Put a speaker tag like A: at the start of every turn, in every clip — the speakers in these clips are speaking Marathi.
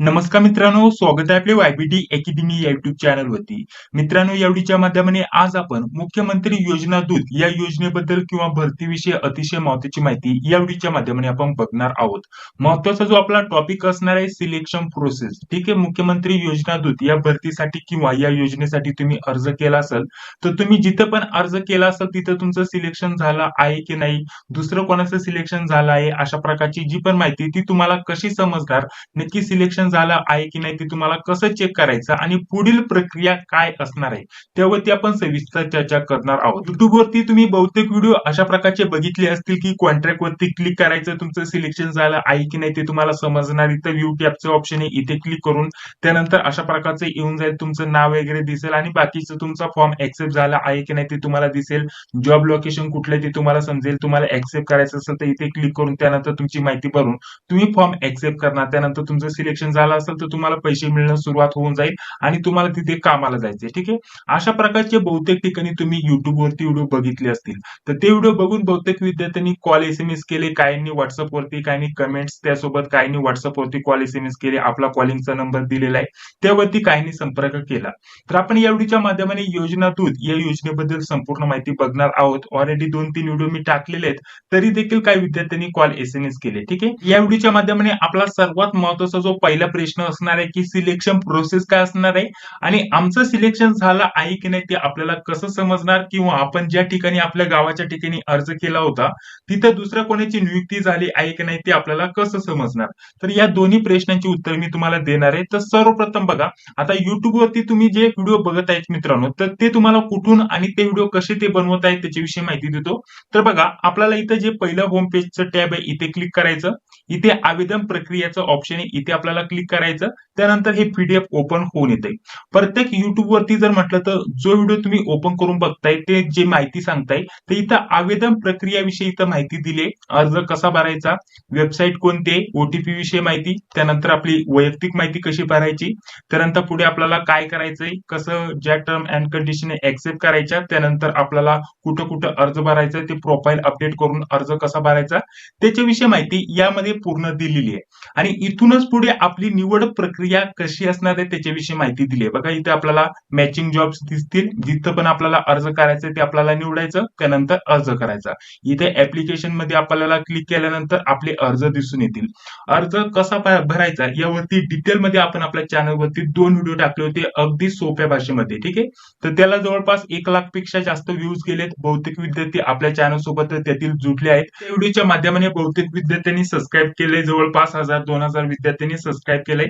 A: नमस्कार मित्रांनो स्वागत आहे आपले वायबीटी अकॅडमी या युट्यूब चॅनल वरती. मित्रांनो यावडीच्या माध्यमाने आज आपण मुख्यमंत्री योजना दूत या योजनेबद्दल किंवा भरतीविषयी अतिशय महत्वाची माहिती यावडीच्या माध्यमाने आपण बघणार आहोत. महत्त्वाचा जो आपला टॉपिक असणार आहे सिलेक्शन प्रोसेस ठीक आहे मुख्यमंत्री योजना दूत या भरतीसाठी किंवा या योजनेसाठी तुम्ही अर्ज केला असेल तर तुम्ही जिथं पण अर्ज केला असेल तिथं तुमचं सिलेक्शन झालं आहे की नाही दुसरं कोणाचं सिलेक्शन झालं आहे अशा प्रकारची जी पण माहिती ती तुम्हाला कशी समजणार नक्की सिलेक्शन झालं आहे की नाही ते तुम्हाला कसं चेक करायचं आणि पुढील प्रक्रिया काय असणार आहे त्यावरती आपण सविस्तर चर्चा करणार आहोत. युट्यूब वरती तुम्ही बहुतेक व्हिडिओ अशा प्रकारचे बघितले असतील की कॉन्ट्रॅक्ट वरती क्लिक करायचं तुमचं सिलेक्शन झालं आहे की नाही ते तुम्हाला समजणार. इथं व्ह्यू टॅबचं ऑप्शन आहे इथे क्लिक करून त्यानंतर अशा प्रकारचं येऊन जाईल तुमचं नाव वगैरे दिसेल आणि बाकीचं तुमचा फॉर्म ऍक्सेप्ट झाला आहे की नाही ते तुम्हाला दिसेल. जॉब लोकेशन कुठलं ते तुम्हाला समजेल तुम्हाला ऍक्सेप्ट करायचं असेल तर इथे क्लिक करून त्यानंतर तुमची माहिती भरून तुम्ही फॉर्म ऍक्सेप्ट करणार. त्यानंतर तुमचं सिलेक्शन झालं असेल तर तुम्हाला पैसे मिळणं सुरुवात होऊन जाईल आणि तुम्हाला तिथे कामाला जायचंय ठीक आहे? अशा प्रकारचे बहुतेक ठिकाणी तुम्ही युट्यूबवरती व्हिडिओ बघितले असतील. तर ते व्हिडिओ बघून बहुतेक विद्यार्थ्यांनी कॉल एस एम एस केले काहींनी व्हॉट्सअप वरती काहींनी कमेंट्स त्यासोबत काहींनी व्हॉट्सअपवरती कॉल एस एम एस केले आपला कॉलिंगचा नंबर दिलेला आहे. त्यावरती काहींनी संपर्क केला. तर आपण या व्हिडिओच्या माध्यमाने योजना दूत या योजनेबद्दल संपूर्ण माहिती बघणार आहोत. ऑलरेडी दोन तीन व्हिडिओ मी टाकलेले आहेत. तरी देखील काही विद्यार्थ्यांनी कॉल एस एम एस केले ठीक आहे? या व्हिडिओच्या माध्यमाने आपला सर्वात महत्त्वाचा जो पहिला प्रश्न असणार आहे की सिलेक्शन प्रोसेस काय असणार आहे? आणि आमचं सिलेक्शन झालं आहे की नाही ते आपल्याला कसं समजणार? किंवा आपण ज्या ठिकाणी आपल्या गावाच्या ठिकाणी अर्ज केला होता तिथं दुसऱ्या कोणाची नियुक्ती झाली आहे की नाही ते आपल्याला कसं समजणार? तर या दोन्ही प्रश्नांची उत्तर मी तुम्हाला देणार आहे. तर सर्वप्रथम बघा आता युट्यूबवरती तुम्ही जे व्हिडिओ बघत आहेत मित्रांनो तर ते तुम्हाला कुठून आणि ते व्हिडिओ कसे ते बनवत आहेत त्याच्याविषयी माहिती देतो. तर बघा आपल्याला इथं जे पहिलं होम पेजचं टॅब आहे इथे क्लिक करायचं. इथे आवेदन प्रक्रियेचं ऑप्शन आहे. इथे आपल्याला क्लिक क्लिक करायचं. त्यानंतर हे पीडीएफ ओपन होऊन येते प्रत्येक युट्यूब वरती जर म्हटलं तर जो व्हिडिओ तुम्ही ओपन करून बघताय ते जे माहिती सांगताय ते इथं आवेदन प्रक्रियाविषयी इथं माहिती दिली अर्ज कसा भरायचा वेबसाईट कोणते ओटीपी विषयी माहिती त्यानंतर आपली वैयक्तिक माहिती कशी भरायची त्यानंतर पुढे आपल्याला काय करायचंय कसं ज्या टर्म अँड कंडिशन एक्सेप्ट करायच्या त्यानंतर आपल्याला कुठं कुठं अर्ज भरायचा ते प्रोफाईल अपडेट करून अर्ज कसा भरायचा त्याच्याविषयी माहिती यामध्ये पूर्ण दिलेली आहे. आणि इथूनच पुढे आपली निवड प्रक्रिया कशी असणार आहे त्याच्याविषयी माहिती दिली आहे. बघा इथे आपल्याला मॅचिंग जॉब्स दिसतील. जिथं पण आपल्याला अर्ज करायचं ते आपल्याला निवडायचं त्यानंतर अर्ज करायचा. इथे ऍप्लिकेशनमध्ये आपल्याला क्लिक केल्यानंतर आपले अर्ज दिसून येतील. अर्ज कसा भरायचा यावरती डिटेल मध्ये आपण आपल्या चॅनलवरती दोन व्हिडिओ टाकले होते अगदी सोप्या भाषेमध्ये ठीक आहे? तर त्याला जवळपास एक लाखपेक्षा जास्त व्ह्यूज गेलेत. बहुतेक विद्यार्थी आपल्या चॅनल सोबत त्यातील जुटले आहेत. त्या व्हिडिओच्या माध्यमाने बहुतेक विद्यार्थ्यांनी सबस्क्राईब केले जवळपास हजार दोन हजार विद्यार्थ्यांनी सबस्क्राईब केलंय.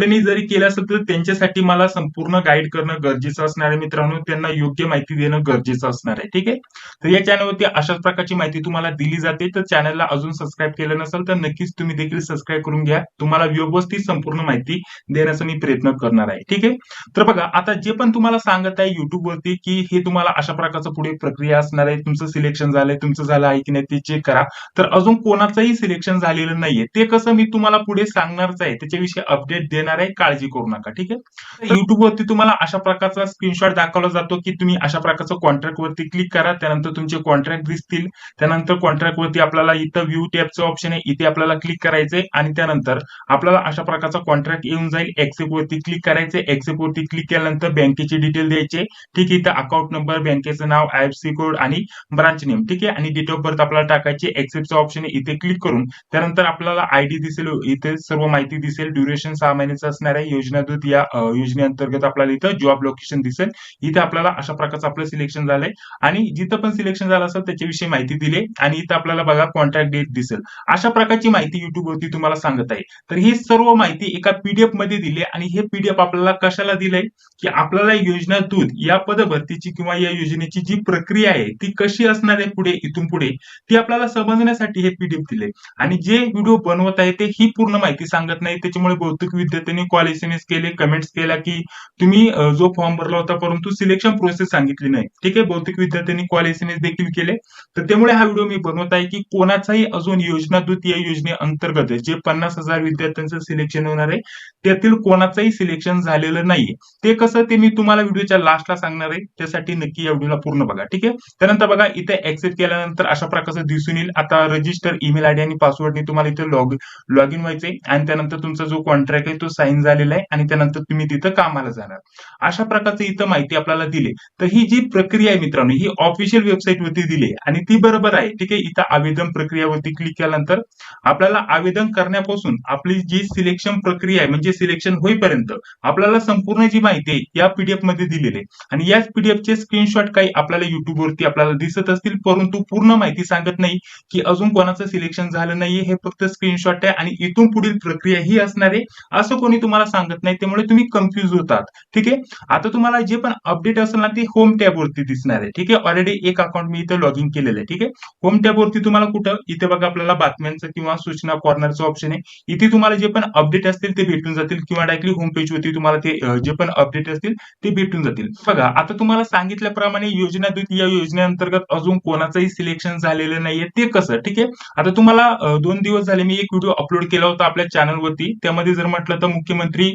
A: तेवढ्यांनी जरी केलं असेल तर त्यांच्यासाठी मला संपूर्ण गाईड करणं गरजेचं असणार आहे मित्रांनो. त्यांना योग्य माहिती देणं गरजेचं असणार आहे. ठीक आहे? तर या चॅनलवरती अशाच प्रकारची माहिती तुम्हाला दिली जाते. तर चॅनलला अजून सबस्क्राईब केलं नसेल तर नक्कीच तुम्ही देखील सबस्क्राईब करून घ्या. तुम्हाला व्यवस्थित संपूर्ण माहिती देण्याचा मी प्रयत्न करणार आहे. ठीक आहे? तर बघा आता जे पण तुम्हाला सांगत आहे युट्यूबवरती की हे तुम्हाला अशा प्रकारचं पुढे प्रक्रिया असणार आहे. तुमचं सिलेक्शन झालंय तुमचं झालं आहे की नाही ते चेक करा. तर अजून कोणाचंही सिलेक्शन झालेलं नाहीये. ते कसं मी तुम्हाला पुढे सांगणारच आहे. त्याच्याविषयी अपडेट देणार आहे काळजी करू नका ठीक आहे? युट्यूब वरती तुम्हाला अशा प्रकारचा स्क्रीनशॉट दाखवला जातो की तुम्ही अशा प्रकारचं कॉन्ट्रॅक्ट वरती क्लिक करा त्यानंतर तुमचे कॉन्ट्रॅक्ट दिसतील त्यानंतर कॉन्ट्रॅक्ट वरती आपल्याला इथं व्ह्यू टॅबचं ऑप्शन आहे इथे आपल्याला क्लिक करायचंय आणि त्यानंतर आपल्याला अशा प्रकारचा कॉन्ट्रॅक्ट येऊन जाईल एक्सेप्ट वरती क्लिक करायचे एक्सेप्ट वरती क्लिक केल्यानंतर बँकेचे डिटेल द्यायचे ठीक आहे इथं अकाउंट नंबर बँकेचं नाव आयएफसी कोड आणि ब्रांच नेम ठीक आहे? आणि डेट ऑफ बर्थ आपल्याला टाकायचे एक्सेप्टचं ऑप्शन आहे इथे क्लिक करून त्यानंतर आपल्याला आयडी दिसेल इथे सर्व माहिती दिसेल ड्युरेशन सहा महिन्याचं असणार आहे योजना दूत या योजनेअंतर्गत आपल्याला इथं जॉब लोकेशन दिसेल. इथे आपल्याला अशा प्रकारचं आपलं सिलेक्शन झालंय. आणि जिथं पण सिलेक्शन झालं असेल त्याच्याविषयी माहिती दिली आणि इथं आपल्याला बघा कॉन्टॅक्ट डेट दिसेल. अशा प्रकारची माहिती युट्यूबवरती तुम्हाला सांगत आहे. तर ही सर्व माहिती एका पीडीएफमध्ये दिली आणि हे पीडीएफ आपल्याला कशाला दिलंय? की आपल्याला योजना दूत या पदभरतीची किंवा या योजनेची जी प्रक्रिया आहे ती कशी असणार आहे पुढे इथून पुढे ती आपल्याला समजण्यासाठी हे पीडीएफ दिले आणि जे व्हिडिओ बनवत आहे ते ही पूर्ण माहिती सांगत नाही. त्याच्यामुळे बहुतेक विद्यार्थ्यांनी कॉल एस एम एस केले कमेंट्स केला की तुम्ही जो फॉर्म भरला होता परंतु सिलेक्शन प्रोसेस सांगितली नाही. ठीक आहे? बहुतेक विद्यार्थ्यांनी कॉल एस एम एस देखील केले. तर त्यामुळे हा व्हिडिओ मी बनवत आहे की कोणाचाही अजून योजना दूत या योजनेअंतर्गत जे पन्नास हजार विद्यार्थ्यांचं सिलेक्शन होणार आहे त्यातील कोणाचंही सिलेक्शन झालेलं नाहीये. ते कसं ते मी तुम्हाला व्हिडिओच्या लास्टला सांगणार आहे. त्यासाठी नक्की या व्हिडिओला पूर्ण बघा. ठीक आहे? त्यानंतर बघा इथे ऍक्सेप्ट केल्यानंतर अशा प्रकारचं दिसून येईल. आता रजिस्टर ईमेल आयडी आणि पासवर्डने तुम्हाला इथे लॉग लॉग इन व्हायचंय. आणि त्यानंतर तुमचा जो कॉन्ट्रॅक्ट आहे तो साईन झालेला आहे आणि त्यानंतर तुम्ही तिथं कामाला जाणार. अशा प्रकारची इथं माहिती आपल्याला दिली. तर ही जी प्रक्रिया आहे मित्रांनो ही ऑफिशियल वेबसाईट वरती दिली आहे. आणि ती बरोबर आहे. ठीक आहे इथं आवेदन प्रक्रियावरती क्लिक केल्यानंतर आपल्याला आवेदन करण्यापासून आपली जी सिलेक्शन प्रक्रिया आहे म्हणजे सिलेक्शन होईपर्यंत आपल्याला संपूर्ण जी माहिती आहे या पीडीएफमध्ये दिलेली आहे. आणि याच पीडीएफचे स्क्रीनशॉट काही आपल्याला युट्यूबवरती आपल्याला दिसत असतील परंतु पूर्ण माहिती सांगत नाही की अजून कोणाचं सिलेक्शन झालं नाहीये. हे फक्त स्क्रीनशॉट आहे आणि इथून पुढील प्रक्रिया ही असणार आहे. असं कोणी तुम्हाला सांगत नाही त्यामुळे तुम्ही कन्फ्युज होतात. ठीक आहे? आता तुम्हाला जे पण अपडेट असेल ना ते होम टॅब वरती दिसणार आहे. ठीक आहे? ऑलरेडी एक अकाउंट मी इथे लॉग इन केलेलं आहे. ठीक आहे? होम टॅबवरती तुम्हाला कुठं? इथे बघा आपल्याला बातम्यांचं किंवा सूचना कॉर्नरचं ऑप्शन आहे. इथे तुम्हाला जे पण अपडेट असतील ते भेटून जातील. किंवा डायरेक्टली होम पेज वरती तुम्हाला ते जे पण अपडेट असतील ते भेटून जातील. बघा आता तुम्हाला सांगितल्याप्रमाणे योजना दूत या योजनेअंतर्गत अजून कोणाचंही सिलेक्शन झालेलं नाहीये. ते कसं? ठीक आहे? आता तुम्हाला दोन दिवस झाले मी एक व्हिडिओ अपलोड केला होता आपल्या चॅनलवरती त्यामध्ये जर म्हटलं तर मुख्यमंत्री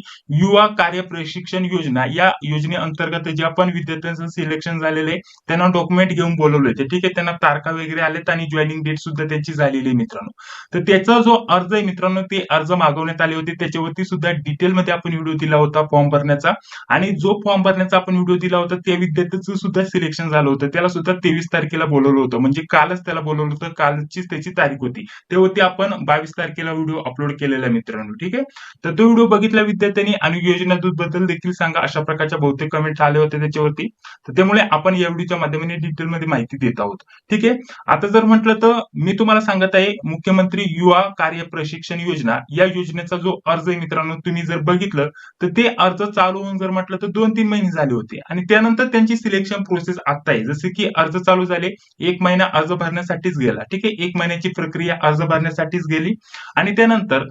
A: युवा कार्य प्रशिक्षण योजना या योजनेअंतर्गत ज्या पण विद्यार्थ्यांचं सिलेक्शन झालेलं आहे त्यांना डॉक्युमेंट घेऊन बोलवले होते. ठीक आहे त्यांना तारखा वगैरे आलेत आणि जॉईनिंग डेट सुद्धा त्यांची झालेली आहे मित्रांनो. तर त्याचा जो अर्ज आहे मित्रांनो ते अर्ज मागवण्यात आले होते. त्याच्यावरती सुद्धा डिटेलमध्ये आपण व्हिडिओ दिला होता फॉर्म भरण्याचा. आणि जो फॉर्म भरण्याचा आपण व्हिडिओ दिला होता त्या विद्यार्थ्याचं सुद्धा सिलेक्शन झालं होतं. त्याला सुद्धा तेवीस तारखेला बोलवलं होतं. म्हणजे कालच त्याला बोलवलं होतं. कालचीच त्याची तारीख होती. तेव्हा आपण बावीस तारखेला व्हिडिओ अपलोड केलेला मित्रांनो. ठीक आहे? तर तो व्हिडिओ बघितला विद्यार्थ्यांनी आणि योजना दूत बद्दल देखील सांगा अशा प्रकारच्या बहुतेक कमेंट आले होते त्याच्यावरती. तर त्यामुळे आपण या व्हिडिओच्या माध्यमाने डिटेलमध्ये माहिती देत आहोत. ठीक आहे? आता जर म्हटलं तर मी तुम्हाला सांगत आहे मुख्यमंत्री युवा कार्य प्रशिक्षण योजना या योजनेचा जो अर्ज आहे मित्रांनो तुम्ही जर बघितलं तर ते अर्ज चालू होऊन जर म्हटलं तर दोन तीन महिने झाले होते. आणि त्यानंतर त्यांची सिलेक्शन प्रोसेस आता आहे. जसे की अर्ज चालू झाले एक महिना अर्ज भरण्यासाठीच गेला. ठीक आहे? एक महिन्याची प्रक्रिया अर्ज भरण्यासाठीच गेली. आणि त्यानंतर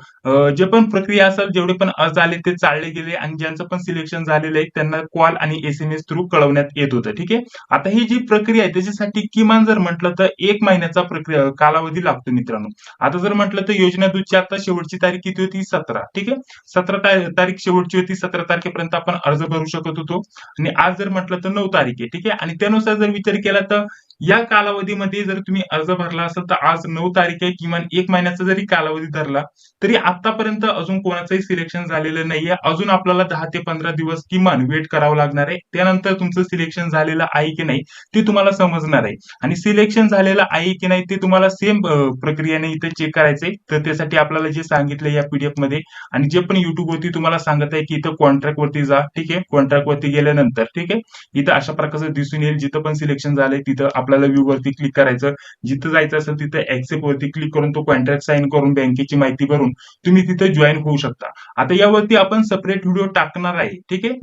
A: जे पण प्रक्रिया असेल जेवढे पण अर्ज आले ते चालले गेले आणि ज्यांचं पण सिलेक्शन झालेलं आहे त्यांना कॉल आणि एसएमएस थ्रू कळवण्यात येत होतं ठीक आहे? आता ही जी प्रक्रिया आहे त्याच्यासाठी किमान जर म्हटलं तर एक महिन्याचा प्रक्रिया कालावधी लागतो मित्रांनो. आता जर म्हटलं तर योजना दूतची आता शेवटची तारीख किती होती? सतरा ठीक आहे? सतरा तारीख शेवटची होती सतरा तारखेपर्यंत आपण अर्ज भरू शकत होतो. आणि आज जर म्हटलं तर नऊ तारीख आहे ठीक आहे? आणि त्यानुसार जर विचार केला तर या कालावधीमध्ये जर तुम्ही अर्ज भरला असेल तर आज नऊ तारीख आहे किमान एक महिन्याचा जरी कालावधी धरला तरी आतापर्यंत अजून कोणाचंही सिलेक्शन झालेलं नाहीये. अजून आपल्याला दहा ते पंधरा दिवस किमान वेट करावं लागणार आहे. त्यानंतर तुमचं सिलेक्शन झालेलं आहे की नाही ते तुम्हाला समजणार आहे. आणि सिलेक्शन झालेलं आहे की नाही ते तुम्हाला सेम प्रक्रियेने इथे चेक करायचंय. तर त्यासाठी आपल्याला जे सांगितलं या पीडीएफमध्ये आणि जे पण युट्यूब वरती तुम्हाला सांगत आहे की इथं कॉन्ट्रॅक्ट वरती जा ठीक आहे? कॉन्ट्रॅक्ट वरती गेल्यानंतर ठीक आहे? इथं अशा प्रकारचं दिसून येईल. जिथं पण सिलेक्शन झालंय तिथं आपल्याला व्ह्यू वरती क्लिक करायचं. जिथं जायचं असेल तिथे ऍक्सेप्ट वरती क्लिक करून तो कॉन्ट्रॅक्ट साईन करून बँकेची माहिती भरून तुम्ही तिथे जॉईन होऊ शकता. आता यावरती आपण सेपरेट व्हिडिओ टाकणार आहे ठीक आहे?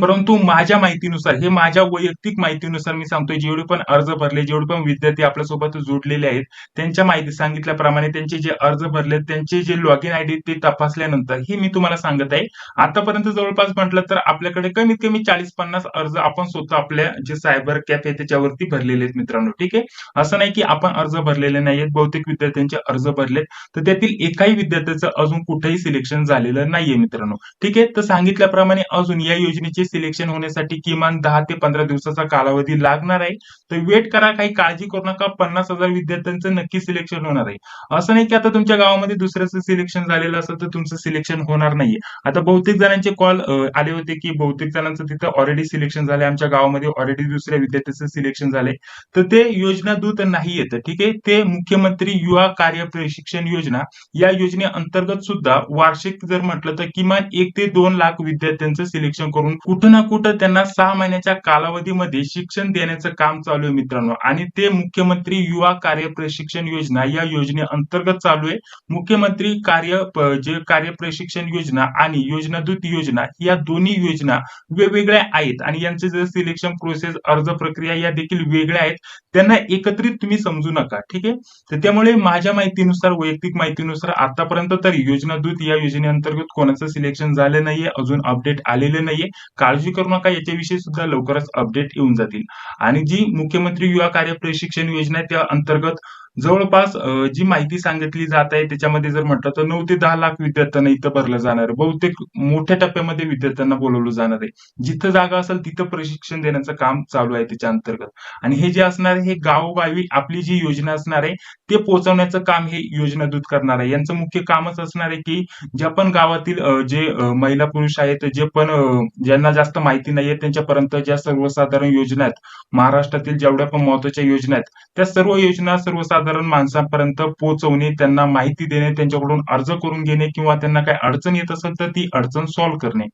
A: परंतु माझ्या माहितीनुसार हे माझ्या वैयक्तिक माहितीनुसार मी सांगतोय जेवढे पण अर्ज भरले जेवढे पण विद्यार्थी आपल्यासोबत जोडलेले आहेत त्यांच्या माहिती सांगितल्याप्रमाणे त्यांचे जे अर्ज भरले त्यांचे जे लॉग इन आयडी ते तपासल्यानंतर हे मी तुम्हाला सांगत आहे. आतापर्यंत जवळपास म्हटलं तर आपल्याकडे कमीत कमी चाळीस पन्नास अर्ज आपण स्वतः आपल्या जे सायबर कॅफे त्याच्यावरती भरलेले आहेत मित्रांनो ठीक आहे? असं नाही की आपण अर्ज भरलेले नाहीयेत बहुतेक विद्यार्थ्यांचे अर्ज भरलेत तर त्यातील एकाही विद्यार्थ्याचं अजून कुठेही सिलेक्शन झालेलं नाहीये मित्रांनो. ठीक आहे? तर सांगितल्याप्रमाणे अजून या योजनेचे सिलेक्शन होण्यासाठी किमान दहा ते पंधरा दिवसाचा कालावधी लागणार आहे. तर वेट करा काही काळजी करू नका पन्नास हजार विद्यार्थ्यांचं नक्की सिलेक्शन होणार आहे. असं नाही की आता तुमच्या गावामध्ये दुसऱ्याचं सिलेक्शन झालेलं असेल तर तुमचं सिलेक्शन होणार नाहीये. आता बहुतेक जणांचे कॉल आले होते की बहुतेक जणांचं तिथं ऑलरेडी सिलेक्शन झाले आमच्या गावामध्ये ऑलरेडी दुसऱ्या विद्यार्थ्याचं सिलेक्शन झालंय. तर ते योजना दूत नाही येतं ठीक आहे? ते मुख्यमंत्री युवा कार्य प्रशिक्षण योजना या योजनेअंतर्गत सुद्धा वार्षिक जर म्हटलं तर किमान एक ते दोन लाख विद्यार्थ्यांचं सिलेक्शन करून कुठं ना कुठं त्यांना सहा महिन्याच्या कालावधीमध्ये शिक्षण देण्याचं काम चालू आहे मित्रांनो. आणि ते मुख्यमंत्री युवा कार्य प्रशिक्षण योजना या योजनेअंतर्गत चालू आहे. मुख्यमंत्री कार्य जे कार्य प्रशिक्षण योजना आणि योजना दूत योजना या दोन्ही योजना वेगवेगळ्या आहेत. आणि यांचे जर सिलेक्शन प्रोसेस अर्ज प्रक्रिया या देखील वेगळ्या आहेत. त्यांना एकत्रित तुम्ही समजू नका ठीक आहे? तर त्यामुळे माझ्या माहितीनुसार वैयक्तिक माहितीनुसार आतापर्यंत तरी योजना दूत या योजनेअंतर्गत कोणाचं सिलेक्शन झालं नाहीये अजून अपडेट आलेले नाहीये. काळजी करू नका याच्याविषयी सुद्धा लवकरच अपडेट येऊन जातील. आणि जी मुख्यमंत्री युवा कार्य प्रशिक्षण योजना आहे त्या अंतर्गत जवळपास अ, जी माहिती सांगितली जात आहे त्याच्यामध्ये जर म्हटलं तर नऊ ते दहा लाख विद्यार्थ्यांना इथं भरलं जाणार आहे. बहुतेक मोठ्या टप्प्यामध्ये विद्यार्थ्यांना बोलवलं जाणार आहे. जिथं जागा असेल तिथं प्रशिक्षण देण्याचं काम चालू आहे त्याच्या अंतर्गत. आणि हे जे असणार आहे हे गावोगावी आपली जी योजना असणार आहे ते पोहोचवण्याचं काम हे योजना दूत करणार आहे. यांचं मुख्य कामच असणार आहे की ज्या पण गावातील अ, जे अ, महिला पुरुष आहेत जे पण अ, ज्यांना जास्त माहिती नाहीये त्यांच्यापर्यंत ज्या सर्वसाधारण योजना आहेत महाराष्ट्रातील जेवढ्या पण महत्त्वाच्या योजना आहेत त्या सर्व योजना सर्वसाधारण माणसांपर्यंत पोहोचवणे त्यांना माहिती देणे त्यांच्याकडून अर्ज करून घेणे किंवा त्यांना काही अडचण येत असेल तर ती अडचण सॉल्व्ह करणे.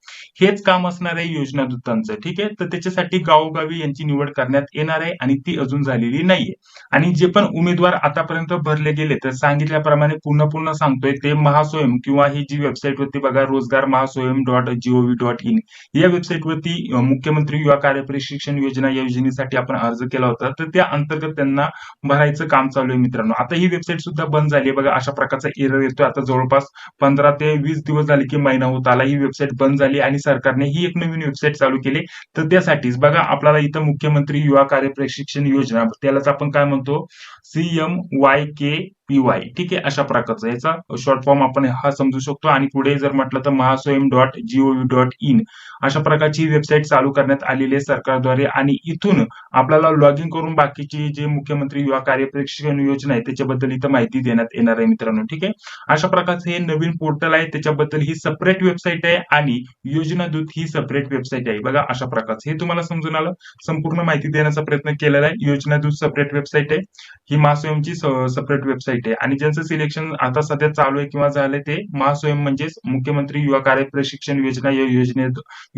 A: हेच काम असणार आहे योजना दूतांचं ठीक आहे? तर त्याच्यासाठी गावोगावी यांची निवड करण्यात येणार आहे आणि ती अजून झालेली नाहीये. आणि जे पण उमेदवार आतापर्यंत भरले गेले तर सांगितल्याप्रमाणे पुन्हा पुन्हा सांगतोय ते महास्वयं किंवा ही जी वेबसाईट होती बघा Rojgar Mahaswayam dot G O V dot वेबसाईटवरती मुख्यमंत्री युवा कार्य प्रशिक्षण योजना या योजनेसाठी आपण अर्ज केला होता तर त्या अंतर्गत त्यांना भरायचं काम चालू आहे. मित्रांनो. आता ही वेबसाईट सुद्धा बंद झाली आहे. बघा अशा प्रकारचा एरर येतोय. आता जवळपास पंधरा ते वीस दिवस झाले की महिना होत आला. ही वेबसाईट बंद झाली आणि सरकारने ही एक नवीन वेबसाईट चालू केली. तर त्यासाठीच बघा आपल्याला इथं मुख्यमंत्री युवा कार्य प्रशिक्षण योजना त्यालाच आपण काय म्हणतो? CM Y K P Y ठीक आहे अशा प्रकारचा याचा शॉर्ट फॉर्म आपण हा समजू शकतो. आणि पुढे जर म्हटलं तर Mahaswayam dot G O V dot प्रकारची वेबसाईट चालू करण्यात आलेली आहे सरकारद्वारे. आणि इथून आपल्याला लॉग इन करून बाकीची जे मुख्यमंत्री युवा कार्यप्रशिक्षण योजना आहे त्याच्याबद्दल इथं माहिती देण्यात येणार आहे मित्रांनो. ठीक आहे? अशा प्रकारचं हे नवीन पोर्टल आहे त्याच्याबद्दल ही सेपरेट वेबसाईट आहे आणि योजना दूत ही सेपरेट वेबसाईट आहे. बघा अशा प्रकारचं. हे तुम्हाला समजून आलं? संपूर्ण माहिती देण्याचा प्रयत्न केलेला आहे. योजना दूत सेपरेट वेबसाईट आहे. ही महास्वयंची सेपरेट वेबसाईट आहे. आणि ज्यांचं सिलेक्शन आता सध्या चालू आहे किंवा झालंय ते महास्वयं म्हणजेच मुख्यमंत्री युवा कार्य प्रशिक्षण योजना या योजने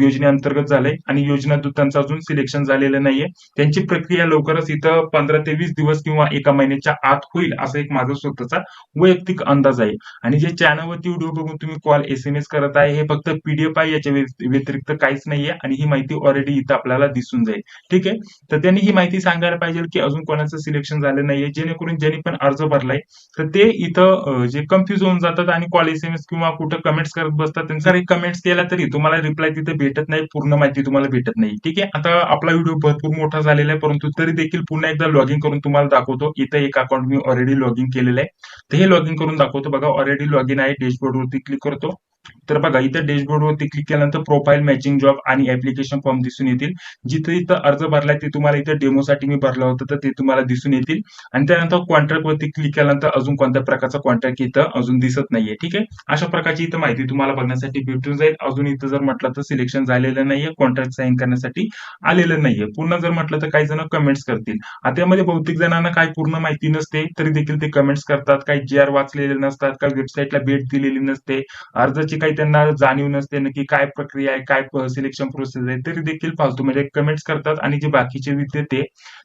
A: योजनेअंतर्गत झालंय. आणि योजना दूतांचं अजून सिलेक्शन झालेलं नाहीये. त्यांची प्रक्रिया लवकरच इथं पंधरा ते वीस दिवस किंवा एका महिन्याच्या आत होईल असा एक माझा स्वतःचा वैयक्तिक अंदाज आहे. आणि जे चॅनलवरती व्हिडिओ बघून तुम्ही कॉल एस एम एस करत आहे हे फक्त पीडीएफ आहे याच्या व्यतिरिक्त काहीच नाहीये. आणि ही माहिती ऑलरेडी इथं आपल्याला दिसून जाईल. ठीक आहे? तर त्यांनी ही माहिती सांगायला पाहिजे की अजून कोणाचं सिलेक्शन झालं नाहीये जेणेकरून ज्यांनी पण अर्ज भरलाय तर ते इथं जे कन्फ्युज होऊन जातात आणि कॉल एस किंवा कुठं कमेंट्स करत बसतात त्यांचा कमेंट्स केला तरी तुम्हाला रिप्लाय तिथे भेटत नाही पूर्ण माहिती तुम्हाला भेटत नाही. ठीक आहे? आता आपला व्हिडिओ भरपूर मोठा झालेला आहे परंतु तरी देखील पुन्हा एकदा लॉग इन करून तुम्हाला दाखवतो. इथं एक अकाउंट मी ऑलरेडी लॉग इन केलेलं आहे. तर हे लॉग इन करून दाखवतो बघा ऑलरेडी लॉग इन आहे डॅशबोर्ड वरती क्लिक करतो. तर बघा इथं डॅशबोर्डवरती क्लिक केल्यानंतर प्रोफाईल मॅचिंग जॉब आणि ऍप्लिकेशन फॉर्म दिसून येतील. जिथे इथं अर्ज भरलाय ते तुम्हाला इथं डेमोसाठी मी भरला होता तर ते तुम्हाला दिसून येतील. आणि त्यानंतर कॉन्ट्रॅक्टवरती क्लिक केल्यानंतर अजून कोणत्या प्रकारचा कॉन्ट्रॅक्ट इथं अजून दिसत नाहीये ठीक आहे? अशा प्रकारची इथं माहिती तुम्हाला बघण्यासाठी भेटून जाईल. अजून इथं जर म्हटलं तर सिलेक्शन झालेलं नाहीये कॉन्ट्रॅक्ट साईन करण्यासाठी आलेलं नाहीये. पूर्ण जर म्हटलं तर काही जण कमेंट्स करतील. आता यामध्ये बहुतेक जणांना काही पूर्ण माहिती नसते तरी देखील ते कमेंट्स करतात. काही जे आर वाचलेले नसतात काही वेबसाईटला भेट दिलेली नसते. अर्जाची काही त्यांना जाणीव नसते नक्की काय प्रक्रिया आहे काय सिलेक्शन प्रोसेस आहे तरी देखील फालतू म्हणजे कमेंट्स करतात आणि जे बाकीचे विद्यार्थी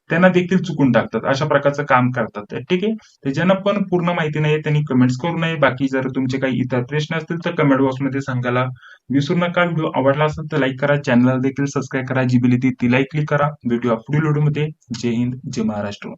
A: त्यांना देखील चुकून टाकतात. अशा प्रकारचं काम करतात. ठीक आहे. तर ज्यांना पण पूर्ण माहिती नाही त्यांनी कमेंट्स करू नये. बाकी जर तुमचे काही इतर प्रश्न असतील तर कमेंट बॉक्समध्ये सांगायला विसरू नका. व्हिडिओ आवडला असेल तर लाईक करा. चॅनल देखील सबस्क्राईब करा. जी बिली ती लाईक क्लिक करा. व्हिडिओ पुढील व्हिडिओमध्ये जय हिंद जय महाराष्ट्र.